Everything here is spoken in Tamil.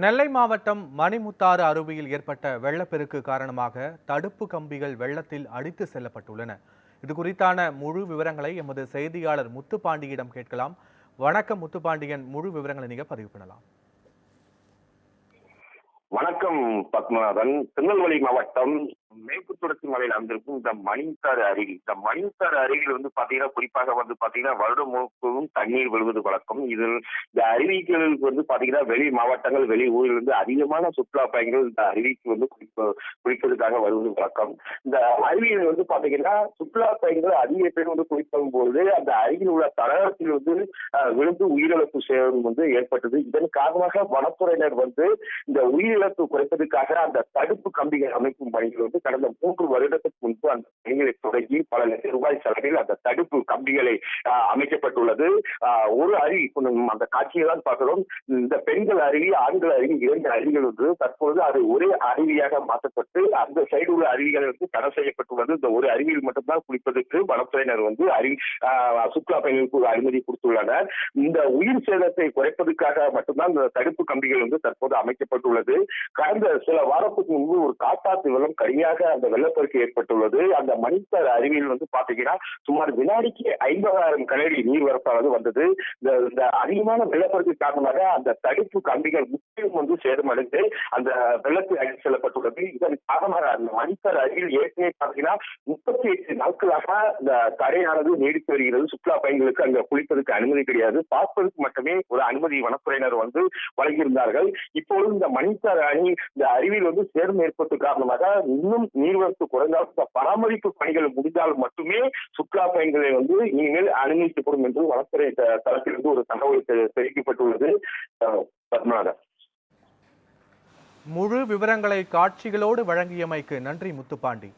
நெல்லை மாவட்டம் மணிமுத்தாறு அருவியில் ஏற்பட்ட வெள்ளப்பெருக்கு காரணமாக தடுப்பு கம்பிகள் வெள்ளத்தில் அடித்து செல்லப்பட்டுள்ளன. இது குறித்தான முழு விவரங்களை எமது செய்தியாளர் முத்துப்பாண்டியிடம் கேட்கலாம். வணக்கம் முத்துப்பாண்டியன். முழு விவரங்களை நீங்க பதிவு பண்ணலாம். வணக்கம் பத்மநாதன். திருநெல்வேலி மாவட்டம் மேற்கு தொடர்ச்சி மலையில் அமைந்திருக்கும் இந்த மணிசார் அருவி. இந்த மணிசார் அருவியில் வந்து பாத்தீங்கன்னா குறிப்பாக வந்து பாத்தீங்கன்னா வருடம் முழுவதும் தண்ணீர் விழுவது வழக்கம். இதில் இந்த அருவிகளுக்கு வந்து பாத்தீங்கன்னா வெளி மாவட்டங்கள் வெளி ஊரில் இருந்து அதிகமான சுற்றுலா பயணிகள் இந்த அருவிக்கு வந்து குளிப்பதற்காக வருவது வழக்கம். இந்த அருவியில் வந்து பாத்தீங்கன்னா சுற்றுலா பயணிகள் அதிக பேர் வந்து குளிக்கும் பொழுது அந்த அருகில் உள்ள தடாகத்தில் வந்து விழுந்து உயிரிழப்பு சேதம் வந்து ஏற்பட்டது. இதன் காரணமாக வனத்துறையினர் வந்து இந்த உயிரிழப்பு குறைப்பதற்காக அந்த தடுப்பு கம்பிகள் அமைக்கும் பணிகள் வந்து கடந்த மூன்று வருடத்துக்கு முன்பு அந்த பணிகளை தொடங்கி பல லட்சம் ரூபாய் செலவில் அந்த தடுப்பு கம்பிகளை அமைக்கப்பட்டுள்ளது. ஒரு அருவி அந்த காட்சியை தான் பார்க்கிறோம். இந்த பெண்கள் அருவி ஆண்கள் அருவி இரண்டு அருவிகள் வந்து தற்பொழுது அது ஒரே அருவியாக மாற்றப்பட்டு அந்த சைடு உள்ள அருவிகள் வந்து தடை செய்யப்பட்டுள்ளது. இந்த ஒரு அருவியில் மட்டும்தான் குளிப்பதற்கு வனத்துறையினர் வந்து அருவி சுற்றுலா பயணிகளுக்கு ஒரு அனுமதி கொடுத்துள்ளனர். இந்த உயிர் சேதத்தை குறைப்பதற்காக மட்டும்தான் இந்த தடுப்பு கம்பிகள் வந்து தற்போது அமைக்கப்பட்டுள்ளது. கடந்த சில வாரத்துக்கு முன்பு ஒரு காட்டாத்து வெள்ளம் கடுமையாக அந்த வெள்ளப்பெருக்கு ஏற்பட்டுள்ளது. அந்த மணித்தார் அருவியில் வந்து பாத்தீங்கன்னா சுமார் வினாடிக்கு ஐம்பதாயிரம் கனடி நீர்வரத்தானது வந்தது. இந்த இந்த அதிகமான வெள்ளப்பெருக்கு காரணமாக அந்த தடுப்பு கம்பிகள் வந்து வந்து சேதமடைந்து அந்த வெள்ளத்தில் அடித்து செல்லப்பட்டுள்ளது. இதன் காரணமாக அந்த மணிக்கர் அருகில் ஏற்கனவே பார்த்தீங்கன்னா முப்பத்தி எட்டு நாட்களாக இந்த தடையானது நீடித்து வருகிறது. சுற்றுலா பயணிகளுக்கு அங்க குளிப்பதற்கு அனுமதி கிடையாது. பார்ப்பதற்கு மட்டுமே ஒரு அனுமதி வனத்துறையினர் வந்து வழங்கியிருந்தார்கள். இப்பொழுது இந்த மணிக்கர் அணி இந்த அருவியில் வந்து சேதம் ஏற்பட்டு காரணமாக இன்னும் நீர்வரத்து குறைந்தால் இந்த பராமரிப்பு பணிகள் முடிந்தால் மட்டுமே சுற்றுலா பயணிகளை வந்து இனிமேல் அனுமதிக்கப்படும் என்று வனத்துறை தரப்பிலிருந்து ஒரு தகவல் தெ- தெரிவிக்கப்பட்டுள்ளது. பத்மநாதன். முழு விவரங்களை காட்சிகளோடு வழங்கியமைக்கு நன்றி முத்துப்பாண்டி.